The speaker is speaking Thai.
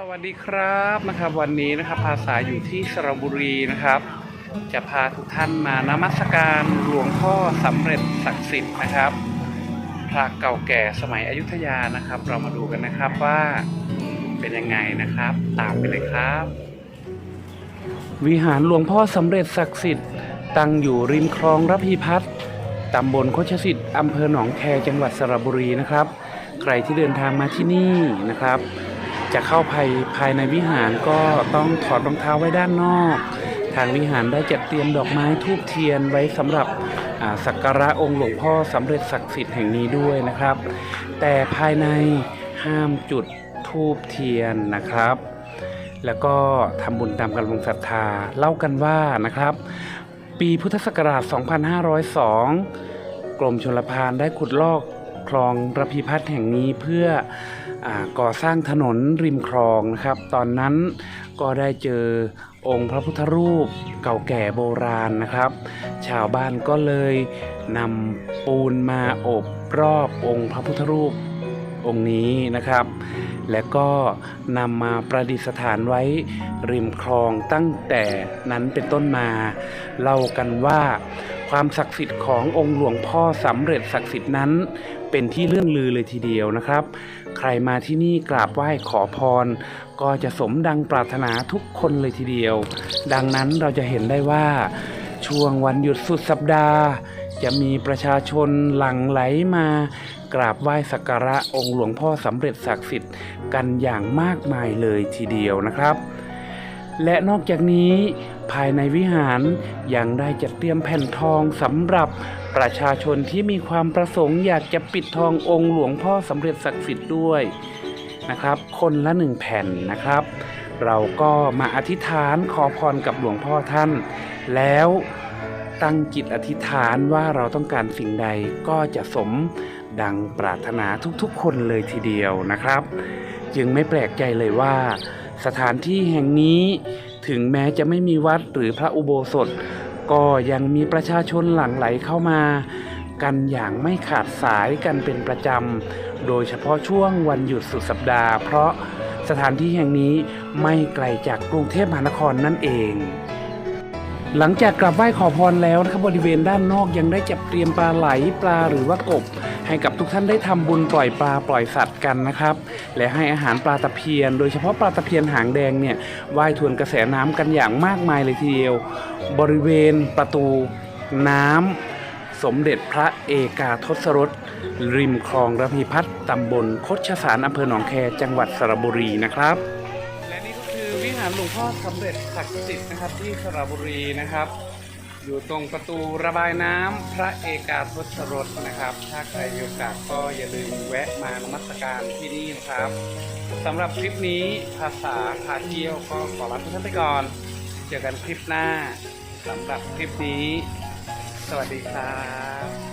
สวัสดีครับนะครับวันนี้นะครับภาษาอยู่ที่สระบุรีนะครับ จะพาทุกท่านมานมัสการหลวงพ่อสำเร็จศักดิ์สิทธิ์นะครับพระเก่าแก่สมัยอยุธยานะครับ เรามาดูกันนะครับว่าเป็นยังไงนะครับ ตามไปเลยครับ วิหารหลวงพ่อสำเร็จศักดิ์สิทธิ์ตั้งอยู่ริมคลองระพีพัฒน์ตำบลโคชสิทธิ์อำเภอหนองแคจังหวัดสระบุรีนะครับ ใครที่เดินทางมาที่นี่นะครับ จะเข้าภายภายในวิหารก็ต้องถอดรองเท้าไว้ด้านนอก ทางวิหารได้จัดเตรียมดอกไม้ทูบเทียนไว้สำหรับสักการะองค์หลวงพ่อสำเร็จศักดิ์สิทธิ์แห่งนี้ด้วยนะครับ แต่ภายในห้ามจุดทูบเทียนนะครับ แล้วก็ทำบุญตามกำลังศรัทธาเล่ากันว่านะครับ ปีพุทธศักราช 2502 กรมชลประทานได้ขุดลอกคลองระพีพัฒน์แห่งนี้เพื่อ ก่อสร้างถนนริมคลองนะครับ ตอนนั้นก็ได้เจอองค์พระพุทธรูปเก่าแก่โบราณนะครับ ชาวบ้านก็เลยนำปูนมาอบรอบองค์พระพุทธรูปองค์นี้นะครับ และก็นำมาประดิษฐานไว้ริมคลองตั้งแต่นั้นเป็นต้นมา เล่ากันว่า ความศักดิ์สิทธิ์ขององค์หลวงพ่อสำเร็จศักดิ์สิทธิ์นั้น เป็นที่เรื่องลือเลยทีเดียวนะครับ ใครมาที่นี่กราบไหว้ขอพร ก็จะสมดังปรารถนาทุกคนเลยทีเดียว ดังนั้นเราจะเห็นได้ว่า ช่วงวันหยุดสุดสัปดาห์ จะมีประชาชนหลั่งไหลมากราบไหว้สักการะองค์หลวงพ่อสำเร็จศักดิ์สิทธิ์กันอย่างมากมายเลยทีเดียวนะครับ และนอกจากนี้ ภายในวิหารยังได้จัดเตรียมแผ่นทองสำหรับประชาชนที่มีความประสงค์อยากจะปิดทององค์หลวงพ่อสำเร็จศักดิ์สิทธิ์ด้วยนะครับ คนละหนึ่งแผ่นนะครับ เราก็มาอธิษฐานขอพรกับหลวงพ่อท่าน แล้วตั้งจิตอธิษฐานว่าเราต้องการสิ่งใดก็จะสมดังปรารถนาทุกๆ คนเลยทีเดียวนะครับ จึงไม่แปลกใจเลยว่า สถานที่แห่งนี้ ถึงแม้จะไม่มีวัดหรือพระอุโบสถ ก็ยังมีประชาชนหลั่งไหลเข้ามา กันอย่างไม่ขาดสายกันเป็นประจำ โดยเฉพาะช่วงวันหยุดสุดสัปดาห์ เพราะสถานที่แห่งนี้ไม่ไกลจากกรุงเทพมหานครนั่นเองหลังจากกราบไหว้ขอพรแล้วนะครับบริเวณด้านนอกยังได้จัดเตรียมปลาไหลปลาหรือว่ากบ ให้กับทุกท่านได้ทำบุญปล่อยปลาปล่อยสัตว์กันนะครับ และให้อาหารปลาตะเพียน โดยเฉพาะปลาตะเพียนหางแดงเนี่ยว่ายทวนกระแสน้ำกันอย่างมากมายเลยทีเดียว บริเวณประตูน้ำสมเด็จพระเอกาทศรสริมคลองระพีพัฒน์ตำบลคดชสารอำเภอหนองแคจังหวัดสระบุรีนะครับและนี่ก็คือวิหารหลวงพ่อสำเร็จศักดิ์สิทธิ์นะครับที่สระบุรีนะครับ อยู่ตรงประตูระบายน้ำพระเอกาทศรสนะครับ ถ้าใครมีโอกาสก็อย่าลืมแวะมานมัสการที่นี่นะครับสำหรับคลิปนี้ภาษาพาเที่ยวก็ขอลาทุกท่านไปก่อน เจอกันคลิปหน้าสำหรับคลิปนี้ สวัสดีครับ